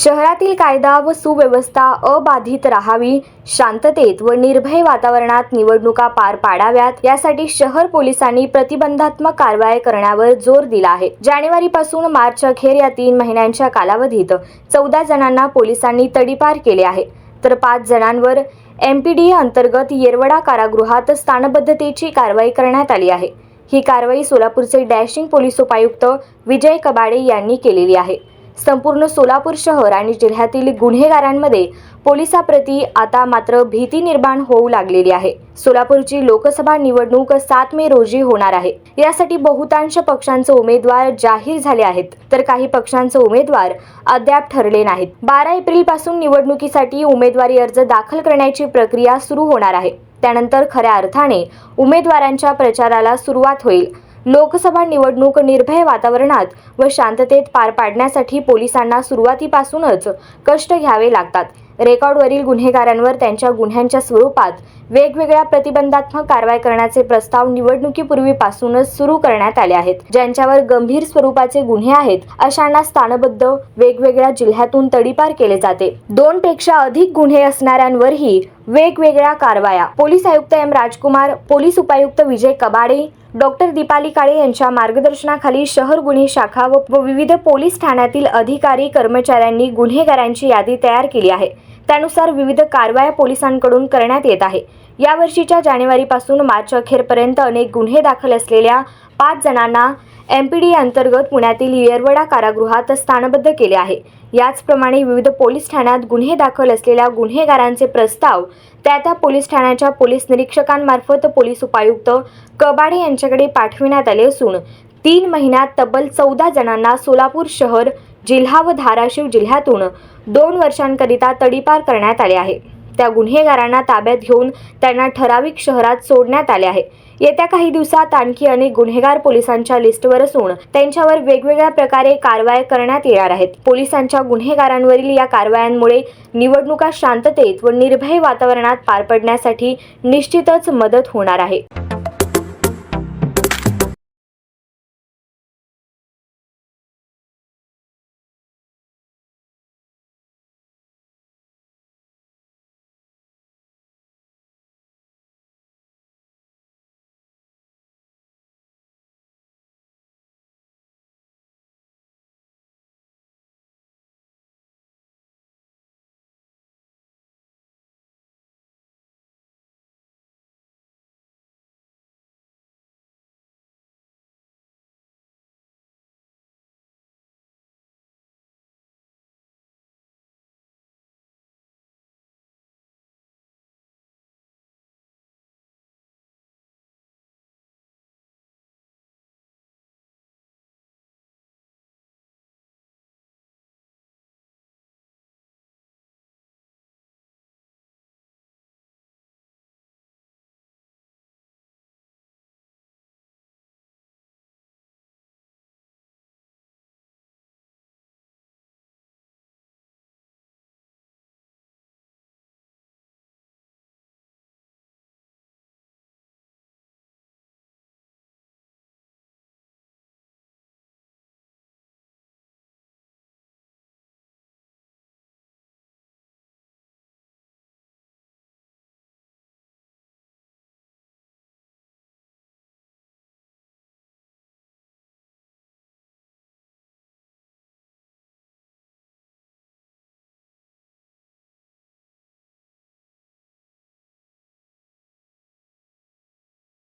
शहरातील कायदा व सुव्यवस्था अबाधित राहावी शांततेत व निर्भय वातावरणात निवडणुका पार पाडाव्यात यासाठी शहर पोलिसांनी प्रतिबंधात्मक कारवाई करण्यावर जोर दिला आहे. जानेवारी पासून मार्च अखेर या तीन महिन्यांच्या कालावधीत चौदा जणांना पोलिसांनी तडीपार केले आहे. तर पाच जणांवर एम पी डी अंतर्गत येरवडा कारागृहात स्थानबद्धतेची कारवाई करण्यात आली आहे. ही कारवाई सोलापूरचे डॅशिंग पोलीस उपायुक्त विजय कबाडे यांनी केलेली आहे. संपूर्ण सोलापूर शहर आणि जिल्ह्यातील गुन्हेगारांमध्ये पोलिसाप्रती आता मात्र भीती निर्माण होऊ लागलेली आहे. सोलापूरची लोकसभा निवडणूक सात मे रोजी होणार आहे. यासाठी बहुतांश पक्षांचे उमेदवार जाहीर झाले आहेत. तर काही पक्षांचे उमेदवार अद्याप ठरले नाहीत. बारा एप्रिलपासून निवडणुकीसाठी उमेदवारी अर्ज दाखल करण्याची प्रक्रिया सुरू होणार आहे. त्यानंतर खऱ्या अर्थाने उमेदवारांच्या प्रचाराला सुरुवात होईल. लोकसभा निवडणूक निर्भय वातावरणात व शांततेत पार पाडण्यासाठी पोलिसांना सुरुवातीपासूनच कष्ट घ्यावे लागतात. रेकॉर्डवरील गुन्हेगारांवर त्यांच्या गुन्ह्यांच्या स्वरूपात वेगवेगळ्या प्रतिबंधात्मक कारवाई करण्याचे प्रस्ताव निवडणुकीपूर्वीपासूनच सुरू करण्यात आले आहेत. ज्यांच्यावर गंभीर स्वरूपाचे गुन्हे आहेत अशांना स्थानबद्ध वेगवेगळ्या जिल्ह्यातून तडीपार केले जाते. दोन पेक्षा अधिक गुन्हे असणाऱ्यांवरही वेगवेगळ्या कारवाया. पोलीस आयुक्त एम. राजकुमार पोलीस उपायुक्त विजय कबाडे डॉक्टर दीपाली काळे यांच्या मार्गदर्शनाखाली शहर गुन्हे शाखा व व विविध पोलीस ठाण्यातील अधिकारी कर्मचाऱ्यांनी गुन्हेगारांची यादी तयार केली आहे. त्यानुसार विविध कारवाया पोलिसांकडून करण्यात येत आहे. यावर्षीच्या जानेवारीपासून मार्च अखेरपर्यंत अनेक गुन्हे दाखल असलेल्या पाच जणांना एम पी डी अंतर्गत पुण्यातील येरवडा कारागृहात स्थानबद्ध केले आहे. याचप्रमाणे विविध पोलीस ठाण्यात गुन्हे दाखल असलेल्या गुन्हेगारांचे प्रस्ताव त्या त्या पोलीस ठाण्याच्या पोलीस निरीक्षकांमार्फत पोलीस उपायुक्त कबाडे यांच्याकडे पाठविण्यात आले असून तीन महिन्यात तब्बल चौदा जणांना सोलापूर शहर जिल्हा व धाराशिव जिल्ह्यातून दोन वर्षांकरिता तडीपार करण्यात आले आहे. त्या गुन्हेगारांना ताब्यात घेऊन त्यांना ठराविक शहरात सोडण्यात आले आहे. येत्या काही दिवसात आणखी अनेक गुन्हेगार पोलिसांच्या लिस्टवर असून त्यांच्यावर वेगवेगळ्या प्रकारे कारवाया करण्यात येणार आहेत. पोलिसांच्या गुन्हेगारांवरील या कारवायांमुळे निवडणुका शांततेत व निर्भय वातावरणात पार पडण्यासाठी निश्चितच मदत होणार आहे.